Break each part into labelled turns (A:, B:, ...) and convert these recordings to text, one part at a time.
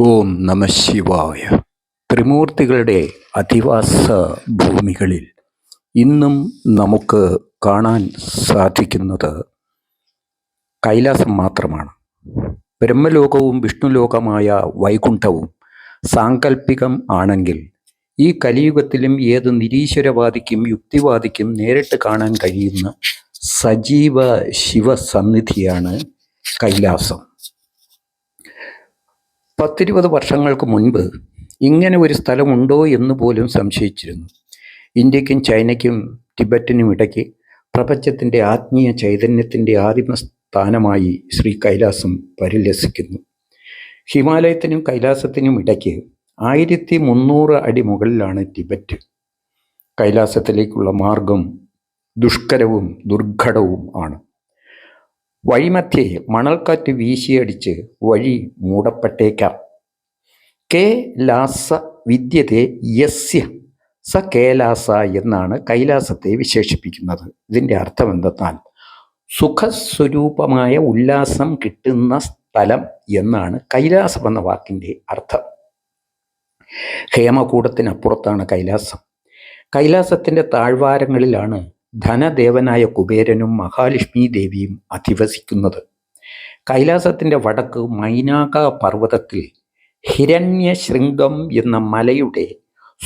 A: ഓം നമ ശിവായ. ത്രിമൂർത്തികളുടെ അധിവാസ ഭൂമികളിൽ ഇന്നും നമുക്ക് കാണാൻ സാധിക്കുന്നത് കൈലാസം മാത്രമാണ്. ബ്രഹ്മലോകവും വിഷ്ണുലോകമായ വൈകുണ്ഠവും സാങ്കല്പികം ആണെങ്കിൽ ഈ കലിയുഗത്തിലും ഏത് നിരീശ്വരവാദിക്കും യുക്തിവാദിക്കും നേരിട്ട് കാണാൻ കഴിയുന്ന സജീവ ശിവസന്നിധിയാണ് കൈലാസം. പത്തിരുപത് വർഷങ്ങൾക്ക് മുൻപ് ഇങ്ങനെ ഒരു സ്ഥലമുണ്ടോ എന്ന് പോലും സംശയിച്ചിരുന്നു. ഇന്ത്യക്കും ചൈനയ്ക്കും ടിബറ്റിനും ഇടയ്ക്ക് പ്രപഞ്ചത്തിന്റെ ആത്മീയ ചൈതന്യത്തിന്റെ ആദിമ സ്ഥാനമായി ശ്രീ കൈലാസം പരിലസിക്കുന്നു. ഹിമാലയത്തിനും കൈലാസത്തിനും ഇടയ്ക്ക് ആയിരത്തി മുന്നൂറ് അടി മുകളിലാണ് ടിബറ്റ്. കൈലാസത്തിലേക്കുള്ള മാർഗം ദുഷ്കരവും ദുർഘടവും ആണ്. വഴിമധ്യേ മണൽക്കാറ്റ് വീശിയടിച്ച് വഴി മൂടപ്പെട്ടേക്കാം. കെ ലാസ വിദ്യതേ യസ്യ സ കേലാസ എന്നാണ് കൈലാസത്തെ വിശേഷിപ്പിക്കുന്നത്. ഇതിന്റെ അർത്ഥം എന്തെന്നാൽ സുഖസ്വരൂപമായ ഉല്ലാസം കിട്ടുന്ന സ്ഥലം എന്നാണ് കൈലാസം എന്ന വാക്കിന്റെ അർത്ഥം. ഹേമകൂടത്തിനപ്പുറത്താണ് കൈലാസം. കൈലാസത്തിന്റെ താഴ്വാരങ്ങളിലാണ് ധനദേവനായ കുബേരനും മഹാലക്ഷ്മി ദേവിയും അധിവസിക്കുന്നത്. കൈലാസത്തിന്റെ വടക്ക് മൈനാക പർവതത്തിൽ ഹിരണ്യശൃംഗം എന്ന മലയുടെ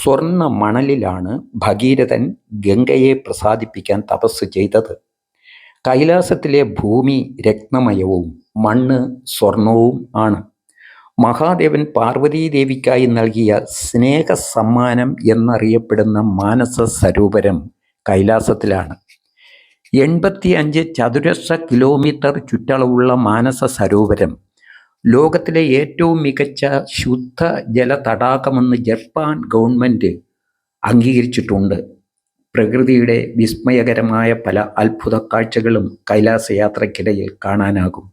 A: സ്വർണ മണലിലാണ് ഭഗീരഥൻ ഗംഗയെ പ്രസാദിപ്പിക്കാൻ തപസ് ചെയ്തത്. കൈലാസത്തിലെ ഭൂമി രക്തമയവും മണ്ണ് സ്വർണവും ആണ്. മഹാദേവൻ പാർവതീദേവിക്കായി നൽകിയ സ്നേഹ സമ്മാനം എന്നറിയപ്പെടുന്ന മാനസ സരോവരം കൈലാസത്തിലാണ്. എൺപത്തി അഞ്ച് ചതുരശ്ര കിലോമീറ്റർ ചുറ്റളവുള്ള മാനസ സരോവരം ലോകത്തിലെ ഏറ്റവും മികച്ച ശുദ്ധ ജല തടാകമെന്ന് ജപ്പാൻ ഗവൺമെന്റ് അംഗീകരിച്ചിട്ടുണ്ട്. പ്രകൃതിയുടെ വിസ്മയകരമായ പല അത്ഭുത കാഴ്ചകളും കൈലാസയാത്രയ്ക്കിടയിൽ കാണാനാകും.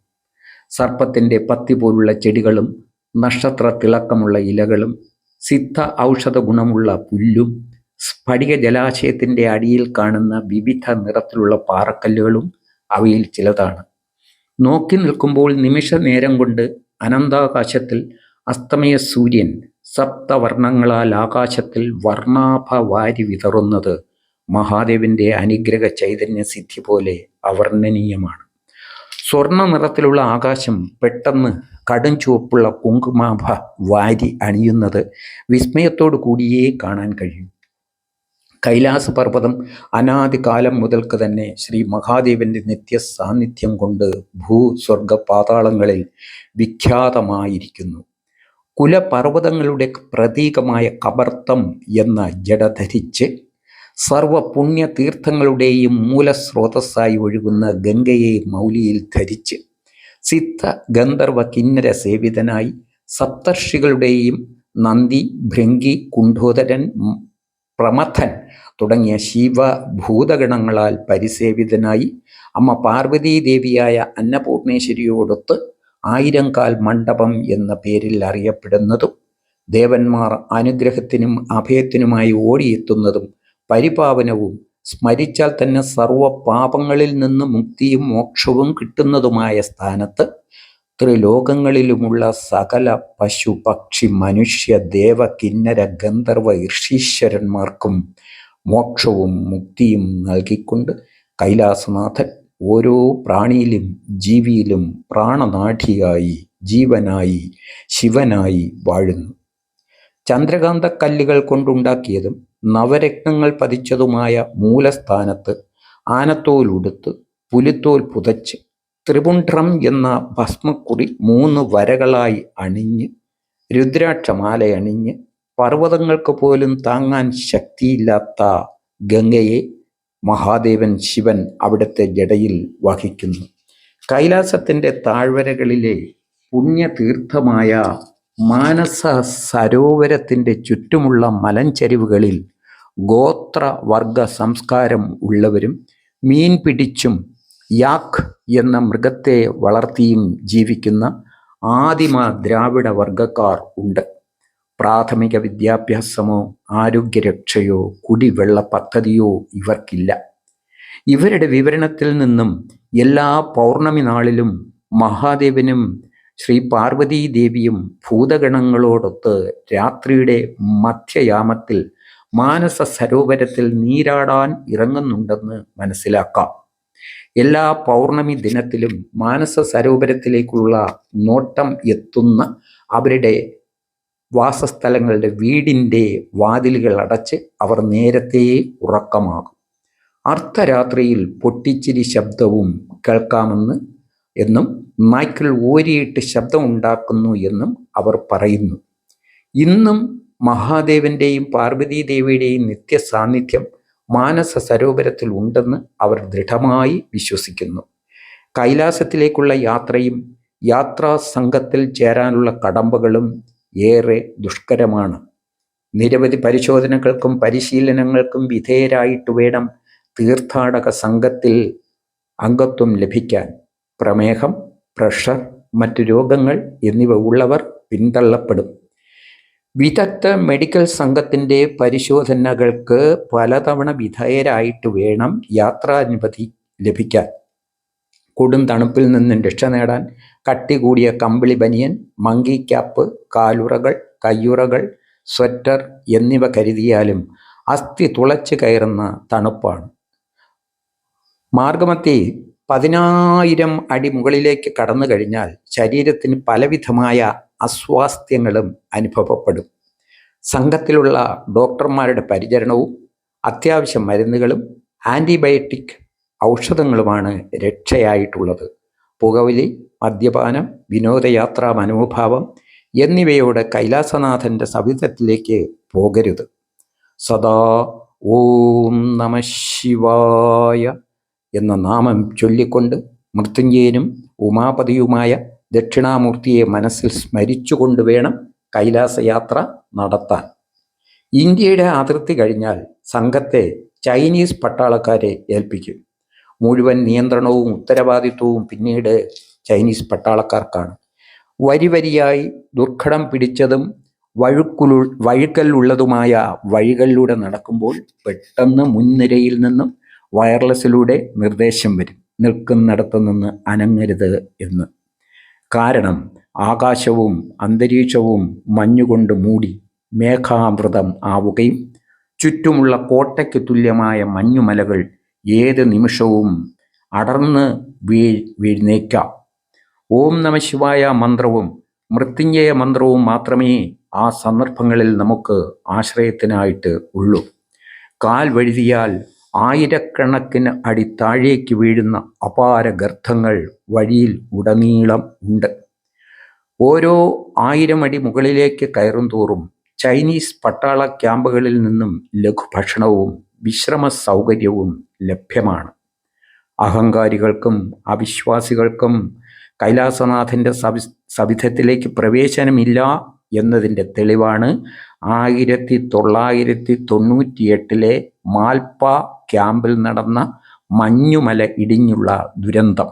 A: സർപ്പത്തിന്റെ പത്തി പോലുള്ള ചെടികളും നക്ഷത്ര തിളക്കമുള്ള ഇലകളും സിദ്ധ ഔഷധ ഗുണമുള്ള പുല്ലും സ്ഫടിക ജലാശയത്തിന്റെ അടിയിൽ കാണുന്ന വിവിധ നിറത്തിലുള്ള പാറക്കല്ലുകളും അവയിൽ ചിലതാണ്. നോക്കി നിൽക്കുമ്പോൾ നിമിഷ നേരം കൊണ്ട് അനന്താകാശത്തിൽ അസ്തമയ സൂര്യൻ സപ്തവർണങ്ങളാൽ ആകാശത്തിൽ വർണാഭ വാരി വിതറുന്നത് മഹാദേവിന്റെ അനുഗ്രഹ ചൈതന്യ സിദ്ധി പോലെ അവർണനീയമാണ്. സ്വർണ നിറത്തിലുള്ള ആകാശം പെട്ടെന്ന് കടും ചുവപ്പുള്ള കുങ്കുമാഭ വാരി അണിയുന്നത് വിസ്മയത്തോടു കൂടിയേ കാണാൻ കഴിയും. കൈലാസ പർവതം അനാദികാലം മുതൽക്ക് തന്നെ ശ്രീ മഹാദേവന്റെ നിത്യ സാന്നിധ്യം കൊണ്ട് ഭൂസ്വർഗ പാതാളങ്ങളിൽ വിഖ്യാതമായിരിക്കുന്നു. കുലപർവതങ്ങളുടെ പ്രതീകമായ കബർത്തം എന്ന ജട ധരിച്ച് സർവ പുണ്യ തീർത്ഥങ്ങളുടെയും മൂലസ്രോതസ്സായി ഒഴുകുന്ന ഗംഗയെ മൗലിയിൽ ധരിച്ച് സിദ്ധ ഗന്ധർവ കിന്നര സേവിതനായി സപ്തർഷികളുടെയും നന്ദി ഭൃങ്കി കുണ്ഠോദരൻ പ്രമഥൻ തുടങ്ങിയ ശിവഭൂതഗണങ്ങളാൽ പരിസേവിതനായി അമ്മ പാർവതീദേവിയായ അന്നപൂർണേശ്വരിയോടൊത്ത് ആയിരം കാൽ മണ്ഡപം എന്ന പേരിൽ അറിയപ്പെടുന്നതും ദേവന്മാർ അനുഗ്രഹത്തിനും അഭയത്തിനുമായി ഓടിയെത്തുന്നതും പരിപാവനവും സ്മരിച്ചാൽ തന്നെ സർവ പാപങ്ങളിൽ നിന്ന് മുക്തിയും മോക്ഷവും കിട്ടുന്നതുമായ സ്ഥാനത്ത് ത്രിലോകങ്ങളിലുമുള്ള സകല പശു പക്ഷി മനുഷ്യ ദേവ കിന്നര ഗന്ധർവ ഋഷീശ്വരന്മാർക്കും മോക്ഷവും മുക്തിയും നൽകിക്കൊണ്ട് കൈലാസനാഥൻ ഓരോ പ്രാണിയിലും ജീവിയിലും പ്രാണനാഠിയായി ജീവനായി ശിവനായി വാഴുന്നു. ചന്ദ്രകാന്ത കല്ലുകൾ കൊണ്ടുണ്ടാക്കിയതും നവരത്നങ്ങൾ പതിച്ചതുമായ മൂലസ്ഥാനത്ത് ആനത്തോലുടുത്ത് പുലിത്തോൽ പുതച്ച് ത്രിപുണ്ഡ്രം എന്ന ഭസ്മക്കുറി മൂന്ന് വരകളായി അണിഞ്ഞ് രുദ്രാക്ഷമാല അണിഞ്ഞ് പർവതങ്ങൾക്ക് പോലും താങ്ങാൻ ശക്തിയില്ലാത്ത ഗംഗയെ മഹാദേവൻ ശിവൻ അവിടുത്തെ ജടയിൽ വഹിക്കുന്നു. കൈലാസത്തിന്റെ താഴ്വരകളിലെ പുണ്യതീർത്ഥമായ മാനസ സരോവരത്തിന്റെ ചുറ്റുമുള്ള മലഞ്ചരിവുകളിൽ ഗോത്രവർഗ സംസ്കാരം ഉള്ളവരും മീൻ പിടിച്ചും യാക്ക് എന്ന മൃഗത്തെ വളർത്തിയും ജീവിക്കുന്ന ആദിമ ദ്രാവിഡ വർഗക്കാർ ഉണ്ട്. പ്രാഥമിക വിദ്യാഭ്യാസമോ ആരോഗ്യരക്ഷയോ കുടിവെള്ള പദ്ധതിയോ ഇവർക്കില്ല. ഇവരുടെ വിവരണത്തിൽ നിന്നും എല്ലാ പൗർണമി നാളിലും മഹാദേവനും ശ്രീ പാർവതീ ദേവിയും ഭൂതഗണങ്ങളോടൊത്ത് രാത്രിയുടെ മധ്യയാമത്തിൽ മാനസ സരോവരത്തിൽ നീരാടാൻ ഇറങ്ങുന്നുണ്ടെന്ന് മനസ്സിലാക്കാം. എല്ലാ പൗർണമി ദിനത്തിലും മാനസ സരോവരത്തിലേക്കുള്ള നോട്ടം എത്തുന്ന അവരുടെ വാസസ്ഥലങ്ങളുടെ വീടിന്റെ വാതിലുകൾ അടച്ച് അവർ നേരത്തെ ഉറക്കമാകും. അർദ്ധരാത്രിയിൽ പൊട്ടിച്ചിരി ശബ്ദവും കേൾക്കാമെന്ന് എന്നും നായ്ക്കൾ ഓരിയിട്ട് ശബ്ദമുണ്ടാക്കുന്നു എന്നും അവർ പറയുന്നു. ഇന്നും മഹാദേവന്റെയും പാർവതീദേവിയുടെയും നിത്യ സാന്നിധ്യം മാനസ സരോവരത്തിൽ ഉണ്ടെന്ന് അവർ ദൃഢമായി വിശ്വസിക്കുന്നു. കൈലാസത്തിലേക്കുള്ള യാത്രയും യാത്രാ സംഘത്തിൽ ചേരാനുള്ള കടമ്പകളും ഏറെ ദുഷ്കരമാണ്. നിരവധി പരിശോധനകൾക്കും പരിശീലനങ്ങൾക്കും വിധേയരായിട്ട് വേണം തീർത്ഥാടക സംഘത്തിൽ അംഗത്വം ലഭിക്കാൻ. പ്രമേഹം പ്രഷർ മറ്റു രോഗങ്ങൾ എന്നിവ ഉള്ളവർ പിന്തള്ളപ്പെടും. വിദഗ്ധ മെഡിക്കൽ സംഘത്തിന്റെ പരിശോധനകൾക്ക് പലതവണ വിധേയരായിട്ട് വേണം യാത്രാനുമതി ലഭിക്കാൻ. കൊടും തണുപ്പിൽ നിന്നും രക്ഷ നേടാൻ കട്ടി കൂടിയ കമ്പിളി ബനിയൻ മങ്കി ക്യാപ്പ് കാലുറകൾ കയ്യുറകൾ സ്വെറ്റർ എന്നിവ കരുതിയാലും അസ്ഥി തുളച്ച് കയറുന്ന തണുപ്പാണ്. മാർഗമത്തി പതിനായിരം അടി മുകളിലേക്ക് കടന്നു കഴിഞ്ഞാൽ ശരീരത്തിന് പലവിധമായ അസ്വാസ്ഥ്യങ്ങളും അനുഭവപ്പെടും. സംഘത്തിലുള്ള ഡോക്ടർമാരുടെ പരിചരണവും അത്യാവശ്യം മരുന്നുകളും ആന്റിബയോട്ടിക് ഔഷധങ്ങളുമാണ് രക്ഷയായിട്ടുള്ളത്. പുകവലി മദ്യപാനം വിനോദയാത്രാ മനോഭാവം എന്നിവയോട് കൈലാസനാഥന്റെ സവിധത്തിലേക്ക് പോകരുത്. സദാ ഓം നമ ശിവായ എന്ന നാമം ചൊല്ലിക്കൊണ്ട് മൃത്യുഞ്ജയനും ഉമാപതിയുമായ ദക്ഷിണാമൂർത്തിയെ മനസ്സിൽ സ്മരിച്ചുകൊണ്ട് വേണം കൈലാസയാത്ര നടത്താൻ. ഇന്ത്യയുടെ അതിർത്തി കഴിഞ്ഞാൽ സംഘത്തെ ചൈനീസ് പട്ടാളക്കാരെ ഏൽപ്പിക്കും. മുഴുവൻ നിയന്ത്രണവും ഉത്തരവാദിത്വവും പിന്നീട് ചൈനീസ് പട്ടാളക്കാർക്കാണ്. വരിവരിയായി ദുർഘടം പിടിച്ചതും വഴുക്കുലു വഴുക്കലുള്ളതുമായ വഴികളിലൂടെ നടക്കുമ്പോൾ പെട്ടെന്ന് മുൻനിരയിൽ നിന്നും വയർലെസ്സിലൂടെ നിർദ്ദേശം വരും. നിൽക്കുന്നിടത്തു നിന്ന് അനങ്ങരുത് എന്ന്. കാരണം ആകാശവും അന്തരീക്ഷവും മഞ്ഞുകൊണ്ട് മൂടി മേഘാമൃതം ആവുകയും ചുറ്റുമുള്ള കോട്ടയ്ക്ക് തുല്യമായ മഞ്ഞുമലകൾ ഏത് നിമിഷവും അടർന്ന് വീ വീഴ്ന്നേക്കാം. ഓം നമ ശിവായ മന്ത്രവും മൃത്യുഞ്ജയ മന്ത്രവും മാത്രമേ ആ സന്ദർഭങ്ങളിൽ നമുക്ക് ആശ്രയത്തിനായിട്ട് ഉള്ളൂ. കാൽ വഴുതിയാൽ ആയിരക്കണക്കിന് അടി താഴേക്ക് വീഴുന്ന അപാര ഗർത്തങ്ങൾ വഴിയിൽ ഉടനീളം ഉണ്ട്. ഓരോ ആയിരം അടി മുകളിലേക്ക് കയറും തോറും ചൈനീസ് പട്ടാള ക്യാമ്പുകളിൽ നിന്നും ലഘുഭക്ഷണവും വിശ്രമ സൗകര്യവും ലഭ്യമാണ്. അഹങ്കാരികൾക്കും അവിശ്വാസികൾക്കും കൈലാസനാഥന്റെ സവി സവിധത്തിലേക്ക് പ്രവേശനമില്ല എന്നതിന്റെ തെളിവാണ് ആയിരത്തി തൊള്ളായിരത്തി തൊണ്ണൂറ്റിയെട്ടിലെ മാൽപ്പ ക്യാമ്പിൽ നടന്ന മഞ്ഞുമല ഇടിഞ്ഞുള്ള ദുരന്തം.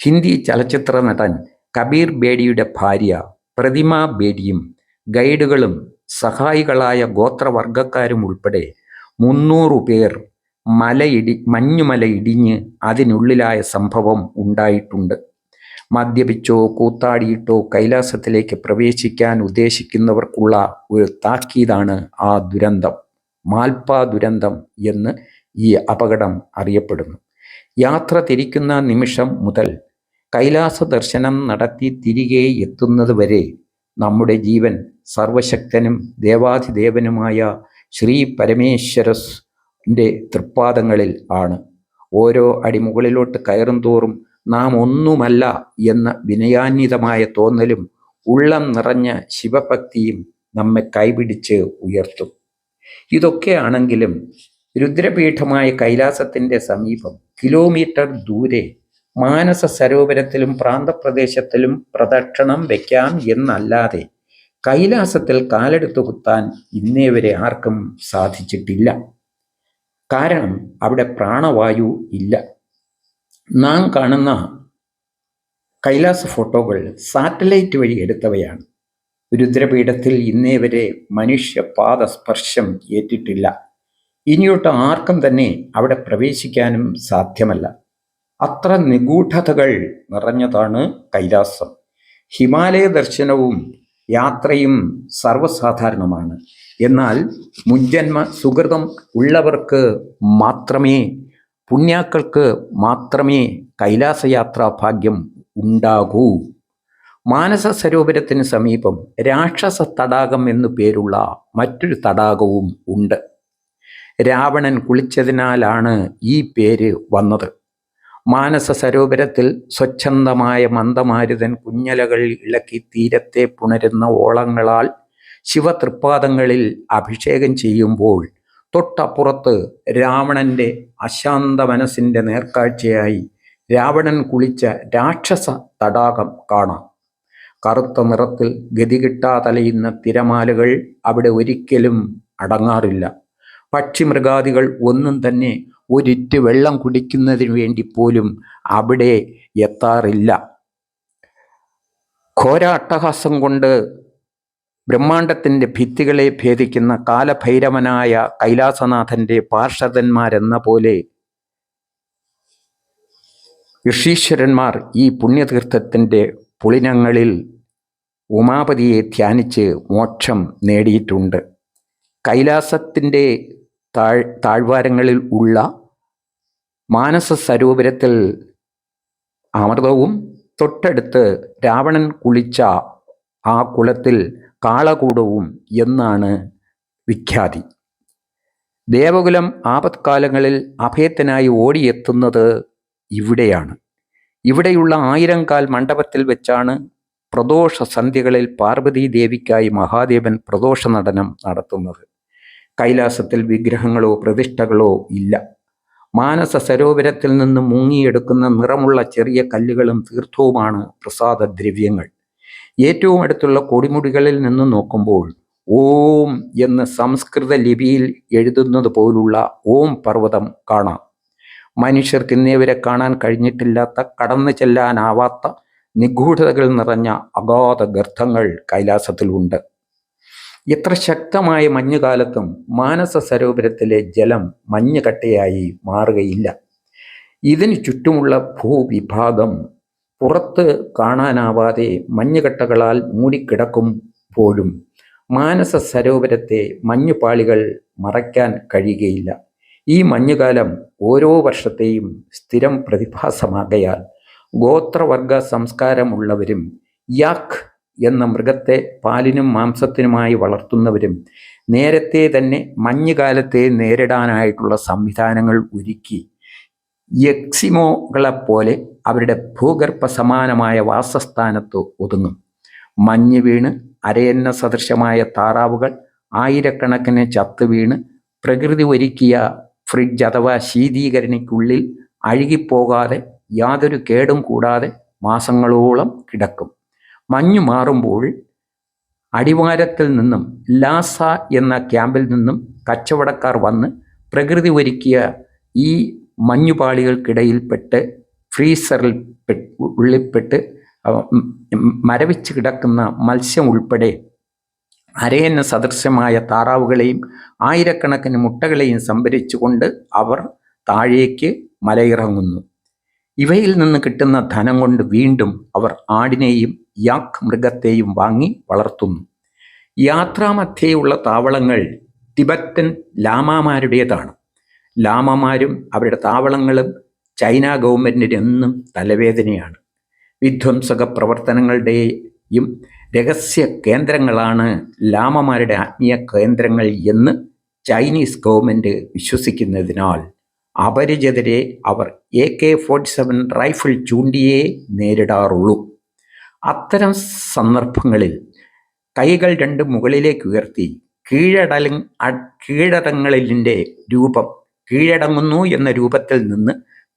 A: ഹിന്ദി ചലച്ചിത്ര നടൻ കബീർ ബേഡിയുടെ ഭാര്യ പ്രതിമ ബേഡിയും ഗൈഡുകളും സഹായികളായ ഗോത്രവർഗക്കാരും ഉൾപ്പെടെ മുന്നൂറു പേർ മലയിടി മഞ്ഞുമല ഇടിഞ്ഞ് അതിനുള്ളിലായ സംഭവം ഉണ്ടായിട്ടുണ്ട്. മദ്യപിച്ചോ കൂത്താടിയിട്ടോ കൈലാസത്തിലേക്ക് പ്രവേശിക്കാൻ ഉദ്ദേശിക്കുന്നവർക്കുള്ള ഒരു താക്കീതാണ് ആ ദുരന്തം. മാൽപ്പ ദുരന്തം എന്ന് ഈ അപകടം അറിയപ്പെടുന്നു. യാത്ര തിരിക്കുന്ന നിമിഷം മുതൽ കൈലാസ ദർശനം നടത്തി തിരികെ എത്തുന്നത് വരെ നമ്മുടെ ജീവൻ സർവശക്തനും ദേവാധിദേവനുമായ ശ്രീ പരമേശ്വരന്റെ തൃപ്പാദങ്ങളിൽ ആണ്. ഓരോ അടി മുകളിലോട്ട് കയറും തോറും നാം ഒന്നുമല്ല എന്ന വിനയാന്വിതമായ തോന്നലും ഉള്ളം നിറഞ്ഞ ശിവഭക്തിയും നമ്മെ കൈപിടിച്ച് ഉയർത്തും. ഇതൊക്കെയാണെങ്കിലും രുദ്രപീഠമായ കൈലാസത്തിന്റെ സമീപം കിലോമീറ്റർ ദൂരെ മാനസ സരോവരത്തിലും പ്രാന്തപ്രദേശത്തിലും പ്രദക്ഷിണം വയ്ക്കാം എന്നല്ലാതെ കൈലാസത്തിൽ കാലെടുത്തു കുത്താൻ ഇന്നേ വരെ ആർക്കും സാധിച്ചിട്ടില്ല. കാരണം അവിടെ പ്രാണവായു ഇല്ല. നാം കാണുന്ന കൈലാസ ഫോട്ടോകൾ സാറ്റലൈറ്റ് വഴി എടുത്തവയാണ്. രുദ്രപീഠത്തിൽ ഇന്നേ വരെ മനുഷ്യപാദ സ്പർശം ഏറ്റിട്ടില്ല. ഇനിയൊട്ട് ആർക്കും തന്നെ അവിടെ പ്രവേശിക്കാനും സാധ്യമല്ല. അത്ര നിഗൂഢതകൾ നിറഞ്ഞതാണ് കൈലാസം. ഹിമാലയ ദർശനവും യാത്രയും സർവസാധാരണമാണ്. എന്നാൽ മുൻജന്മ സുഹൃതം ഉള്ളവർക്ക് മാത്രമേ പുണ്യാക്കൾക്ക് മാത്രമേ കൈലാസയാത്രാ ഭാഗ്യം ഉണ്ടാകൂ. മാനസ സരോവരത്തിന് സമീപം രാക്ഷസ തടാകം എന്നു പേരുള്ള മറ്റൊരു തടാകവും ഉണ്ട്. രാവണൻ കുളിച്ചതിനാലാണ് ഈ പേര് വന്നത്. മാനസ സരോവരത്തിൽ സ്വച്ഛന്തമായ മന്ദമാരുതൻ കുഞ്ഞലകൾ ഇളക്കി തീരത്തെ പുണരുന്ന ഓളങ്ങളാൽ ശിവതൃപ്പാദങ്ങളിൽ അഭിഷേകം ചെയ്യുമ്പോൾ തൊട്ടപ്പുറത്ത് രാവണന്റെ അശാന്ത മനസ്സിന്റെ നേർക്കാഴ്ചയായി രാവണൻ കുളിച്ച രാക്ഷസ തടാകം കാണാം. കറുത്ത നിറത്തിൽ ഗതി കിട്ടാതലയുന്ന തിരമാലകൾ അവിടെ ഒരിക്കലും അടങ്ങാറില്ല. പക്ഷിമൃഗാദികൾ ഒന്നും തന്നെ ഒരിറ്റ് വെള്ളം കുടിക്കുന്നതിന് വേണ്ടി പോലും അവിടെ എത്താറില്ല. ഘോര അട്ടഹാസം കൊണ്ട് ബ്രഹ്മാണ്ടത്തിന്റെ ഭിത്തികളെ ഭേദിക്കുന്ന കാലഭൈരവനായ കൈലാസനാഥന്റെ പാർഷദന്മാരെന്ന പോലെ ഋഷീശ്വരന്മാർ ഈ പുണ്യതീർത്ഥത്തിന്റെ പുളിനങ്ങളിൽ ഉമാപതിയെ ധ്യാനിച്ച് മോക്ഷം നേടിയിട്ടുണ്ട്. കൈലാസത്തിന്റെ താഴ് താഴ്വാരങ്ങളിൽ ഉള്ള മാനസ സരോവരത്തിൽ അമൃതവും തൊട്ടടുത്ത് രാവണൻ കുളിച്ച ആ കുളത്തിൽ കാളകൂടവും എന്നാണ് വിഖ്യാതി. ദേവകുലം ആപത്കാലങ്ങളിൽ അഭയത്തിനായി ഓടിയെത്തുന്നത് ഇവിടെയാണ്. ഇവിടെയുള്ള ആയിരം കാൽ മണ്ഡപത്തിൽ വെച്ചാണ് പ്രദോഷ സന്ധ്യകളിൽ പാർവതീ ദേവിക്കായി മഹാദേവൻ പ്രദോഷ നടനം നടത്തുന്നത്. കൈലാസത്തിൽ വിഗ്രഹങ്ങളോ പ്രതിഷ്ഠകളോ ഇല്ല. മാനസ സരോവരത്തിൽ നിന്ന് മുങ്ങിയെടുക്കുന്ന നിറമുള്ള ചെറിയ കല്ലുകളും തീർത്ഥവുമാണ് പ്രസാദ ദ്രവ്യങ്ങൾ ഏറ്റവും അടുത്തുള്ള കൊടിമുടികളിൽ നിന്ന് നോക്കുമ്പോൾ ഓം എന്ന് സംസ്കൃത ലിപിയിൽ എഴുതുന്നത് പോലുള്ള ഓം പർവതം കാണാം. മനുഷ്യർക്ക് ഇന്നേവരെ കാണാൻ കഴിഞ്ഞിട്ടില്ലാത്ത കടന്നു ചെല്ലാനാവാത്ത നിഗൂഢതകൾ നിറഞ്ഞ അഗാധ ഗർത്തങ്ങൾ കൈലാസത്തിലുണ്ട്. എത്ര ശക്തമായ മഞ്ഞുകാലത്തും മാനസ സരോവരത്തിലെ ജലം മഞ്ഞുകട്ടയായി മാറുകയില്ല. ഇതിനു ചുറ്റുമുള്ള ഭൂവിഭാഗം പുറത്ത് കാണാനാവാതെ മഞ്ഞുകട്ടകളാൽ മൂടിക്കിടക്കും പോലും. മാനസ സരോവരത്തെ മഞ്ഞുപാളികൾ മറയ്ക്കാൻ കഴിയുകയില്ല. ഈ മഞ്ഞുകാലം ഓരോ വർഷത്തെയും സ്ഥിരം പ്രതിഭാസമാകയാൽ ഗോത്രവർഗ സംസ്കാരമുള്ളവരും യാഖ് എന്ന മൃഗത്തെ പാലിനും മാംസത്തിനുമായി വളർത്തുന്നവരും നേരത്തെ തന്നെ മഞ്ഞുകാലത്തെ നേരിടാനായിട്ടുള്ള സംവിധാനങ്ങൾ ഒരുക്കി. യക്സിമോകളെപ്പോലെ അവരുടെ ഭൂഗർഭ സമാനമായ വാസസ്ഥാനത്ത് ഒതുങ്ങും. മഞ്ഞ് വീണ് അരയന്ന സദൃശമായ താറാവുകൾ ആയിരക്കണക്കിന് ചത്ത് വീണ് പ്രകൃതി ഒരുക്കിയ ഫ്രിഡ്ജ് അഥവാ ശീതീകരണിക്കുള്ളിൽ അഴുകിപ്പോകാതെ യാതൊരു കേടും കൂടാതെ മാസങ്ങളോളം കിടക്കും. മഞ്ഞു മാറുമ്പോൾ അടിവാരത്തിൽ നിന്നും ലാസ എന്ന ക്യാമ്പിൽ നിന്നും കച്ചവടക്കാർ വന്ന് പ്രകൃതി ഒരുക്കിയ ഈ മഞ്ഞുപാളികൾക്കിടയിൽപ്പെട്ട് ഫ്രീസറിൽ ഉള്ളിൽപ്പെട്ട് മരവിച്ച് കിടക്കുന്ന മത്സ്യം ഉൾപ്പെടെ അരയന്ന സദൃശ്യമായ താറാവുകളെയും ആയിരക്കണക്കിന് മുട്ടകളെയും സംഭരിച്ചുകൊണ്ട് അവർ താഴേക്ക് മലയിറങ്ങുന്നു. ഇവയിൽ നിന്ന് കിട്ടുന്ന ധനം കൊണ്ട് വീണ്ടും അവർ ആടിനെയും യാക് മൃഗത്തെയും വാങ്ങി വളർത്തുന്നു. യാത്രാമധ്യേയുള്ള താവളങ്ങൾ ടിബറ്റൻ ലാമാമാരുടേതാണ്. ലാമമാരും അവരുടെ താവളങ്ങളും ചൈന ഗവൺമെന്റിന് എന്നും തലവേദനയാണ്. വിധ്വംസക പ്രവർത്തനങ്ങളുടെയും രഹസ്യ കേന്ദ്രങ്ങളാണ് ലാമമാരുടെ ആത്മീയ കേന്ദ്രങ്ങൾ എന്ന് ചൈനീസ് ഗവൺമെന്റ് വിശ്വസിക്കുന്നതിനാൽ അപരിചിതരെ അവർ A K forty seven rifle ചൂണ്ടിയേ നേരിടാറുള്ളൂ. അത്തരം സന്ദർഭങ്ങളിൽ കൈകൾ രണ്ട് മുകളിലേക്ക് ഉയർത്തി കീഴടല കീഴടങ്ങളിലിന്റെ രൂപം കീഴടങ്ങുന്നു എന്ന രൂപത്തിൽ നിന്ന്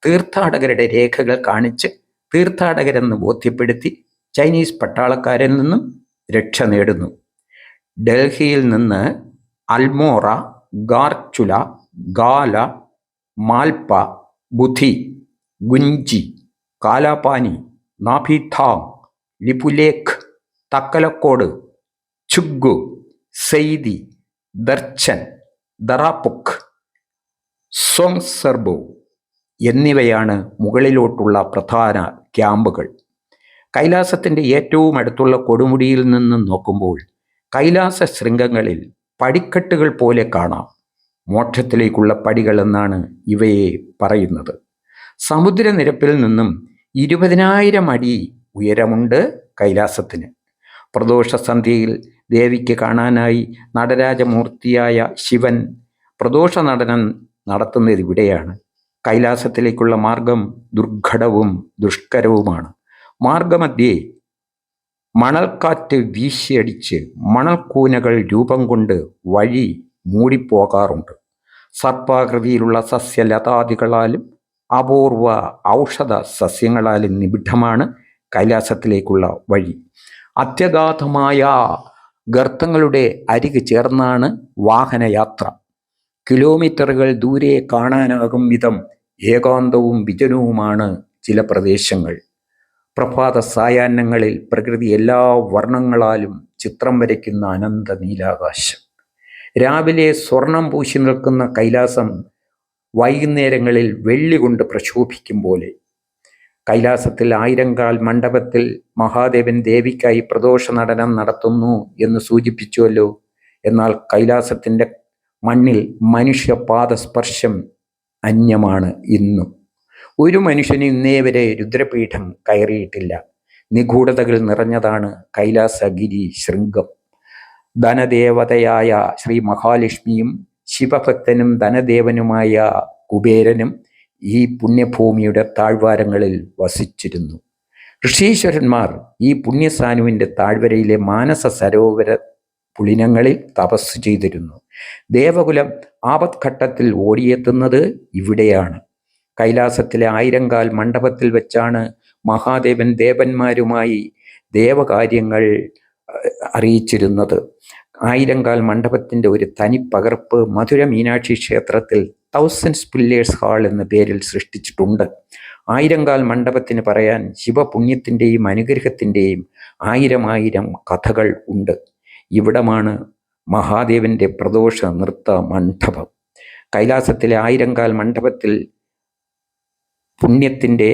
A: തീർത്ഥാടകരുടെ രേഖകൾ കാണിച്ച് തീർത്ഥാടകരെന്ന് ബോധ്യപ്പെടുത്തി ചൈനീസ് പട്ടാളക്കാരിൽ നിന്നും രക്ഷ നേടുന്നു. ഡൽഹിയിൽ നിന്ന് അൽമോറ ഗാർച്ചുല ഗാല മാൽപ്പ ബുധി ഗുഞ്ചി കാലാപാനി നാഭിഥാങ് ലിപുലേഖ് തക്കലക്കോട് ചുഗു സെയ്തി ദർച്ചൻ ദറാപുഖ് സോങ്സർബോ എന്നിവയാണ് മുകളിലോട്ടുള്ള പ്രധാന ക്യാമ്പുകൾ. കൈലാസത്തിന്റെ ഏറ്റവും അടുത്തുള്ള കൊടുമുടിയിൽ നിന്ന് നോക്കുമ്പോൾ കൈലാസ ശൃംഗങ്ങളിൽ പടിക്കെട്ടുകൾ പോലെ കാണാം. മോക്ഷത്തിലേക്കുള്ള പടികൾ എന്നാണ് ഇവയെ പറയുന്നത്. സമുദ്രനിരപ്പിൽ നിന്നും ഇരുപതിനായിരം അടി ഉയരമുണ്ട് കൈലാസത്തിന്. പ്രദോഷസന്ധ്യയിൽ ദേവിക്ക് കാണാനായി നടരാജമൂർത്തിയായ ശിവൻ പ്രദോഷ നടനം നടത്തുന്നത് ഇവിടെയാണ്. കൈലാസത്തിലേക്കുള്ള മാർഗം ദുർഘടവും ദുഷ്കരവുമാണ്. മാർഗമധ്യേ മണൽക്കാറ്റ് വീശിയടിച്ച് മണൽക്കൂനകൾ രൂപം കൊണ്ട് വഴി മൂടിപ്പോകാറുണ്ട്. സർപ്പാകൃതിയിലുള്ള സസ്യലതാദികളാലും അപൂർവ ഔഷധ സസ്യങ്ങളാലും നിബിഡമാണ് കൈലാസത്തിലേക്കുള്ള വഴി. അത്യഗാധമായ ഗർത്തങ്ങളുടെ അരികു ചേർന്നാണ് വാഹനയാത്ര. കിലോമീറ്ററുകൾ ദൂരെ കാണാനാകും വിധം ഏകാന്തവും വിജനവുമാണ് ചില പ്രദേശങ്ങൾ. പ്രഭാത സായാഹ്നങ്ങളിൽ പ്രകൃതി എല്ലാ വർണങ്ങളാലും ചിത്രം വരയ്ക്കുന്ന അനന്ത നീലാകാശം രാവിലെ സ്വർണം പൂശി നിൽക്കുന്ന കൈലാസം വൈകുന്നേരങ്ങളിൽ വെള്ളി കൊണ്ട് പ്രശോഭിക്കും പോലെ. കൈലാസത്തിൽ ആയിരങ്കാൽ മണ്ഡപത്തിൽ മഹാദേവൻ ദേവിക്കായി പ്രദോഷ നടനം നടത്തുന്നു എന്ന് സൂചിപ്പിച്ചുവല്ലോ. എന്നാൽ കൈലാസത്തിന്റെ മണ്ണിൽ മനുഷ്യപാദസ്പർശം അന്യമാണ് ഇന്നും. ഒരു മനുഷ്യന് ഇന്നേ വരെ രുദ്രപീഠം കയറിയിട്ടില്ല. നിഗൂഢതകൾ നിറഞ്ഞതാണ് കൈലാസഗിരി ശൃംഗം. ധനദേവതയായ ശ്രീ മഹാലക്ഷ്മിയും ശിവഭക്തനും ധനദേവനുമായ കുബേരനും ഈ പുണ്യഭൂമിയുടെ താഴ്വാരങ്ങളിൽ വസിച്ചിരുന്നു. ഋഷീശ്വരന്മാർ ഈ പുണ്യസാനുവിന്റെ താഴ്വരയിലെ മാനസ സരോവര പുളിനങ്ങളിൽ തപസ് ചെയ്തിരുന്നു. ദേവകുലം ആപത്ഘട്ടത്തിൽ ഓടിയെത്തുന്നത് ഇവിടെയാണ്. കൈലാസത്തിലെ ആയിരങ്കാൽ മണ്ഡപത്തിൽ വെച്ചാണ് മഹാദേവൻ ദേവന്മാരുമായി ദേവകാര്യങ്ങൾ അറിയിച്ചിരുന്നത്. ആയിരങ്കാൽ മണ്ഡപത്തിന്റെ ഒരു തനി പകർപ്പ് മധുര മീനാക്ഷി ക്ഷേത്രത്തിൽ തൗസൻഡ് പില്ലേഴ്സ് ഹാൾ എന്ന പേരിൽ സൃഷ്ടിച്ചിട്ടുണ്ട്. ആയിരങ്കാൽ മണ്ഡപത്തിന് പറയാൻ ശിവപുണ്യത്തിന്റെയും അനുഗ്രഹത്തിന്റെയും ആയിരം ആയിരം കഥകൾ ഉണ്ട്. ഇവിടമാണ് മഹാദേവന്റെ പ്രദോഷ നൃത്ത മണ്ഡപം. കൈലാസത്തിലെ ആയിരങ്കാൽ മണ്ഡപത്തിൽ പുണ്യത്തിന്റെ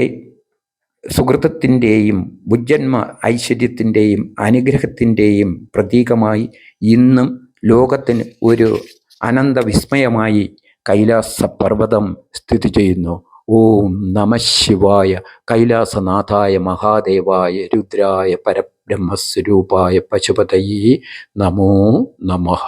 A: സുഹൃത്തത്തിന്റെയും ബുജ്ജന്മ ഐശ്വര്യത്തിന്റെയും അനുഗ്രഹത്തിന്റെയും പ്രതീകമായി ഇന്നും ലോകത്തിന് ഒരു അനന്തവിസ്മയമായി കൈലാസ പർവതം സ്ഥിതി ചെയ്യുന്നു. ഓം നമ ശിവായ. കൈലാസനാഥായ മഹാദേവായ രുദ്രായ പരബ്രഹ്മസ്വരൂപായ പശുപതയേ നമോ നമഃ.